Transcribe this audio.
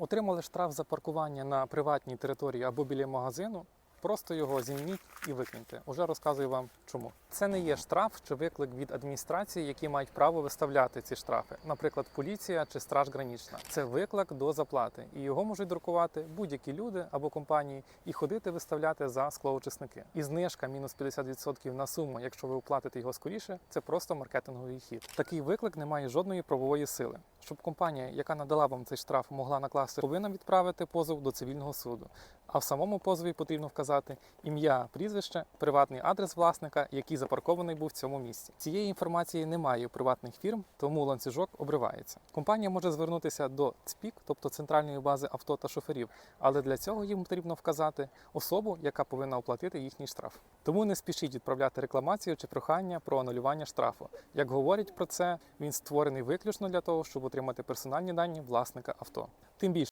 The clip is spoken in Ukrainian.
Отримали штраф за паркування на приватній території або біля магазину. Просто його зніміть і викиньте. Уже розказую вам чому. Це не є штраф чи виклик від адміністрації, які мають право виставляти ці штрафи, наприклад, поліція чи страж гранічна. Це виклик до заплати, і його можуть друкувати будь-які люди або компанії і ходити виставляти за склоочисники. І знижка мінус 50% на суму, якщо ви оплатите його скоріше, це просто маркетинговий хід. Такий виклик не має жодної правової сили. Щоб компанія, яка надала вам цей штраф, могла накласти, повинна відправити позов до цивільного суду. А в самому позові потрібно вказати ім'я, прізвище, приватний адрес власника, який запаркований був в цьому місці. Цієї інформації немає у приватних фірм, тому ланцюжок обривається. Компанія може звернутися до ЦПІК, тобто центральної бази авто та шоферів, але для цього їм потрібно вказати особу, яка повинна оплатити їхній штраф. Тому не спішіть відправляти рекламацію чи прохання про анулювання штрафу. Як говорять про це, він створений виключно для того, щоб отримати персональні дані власника авто. Тим більше.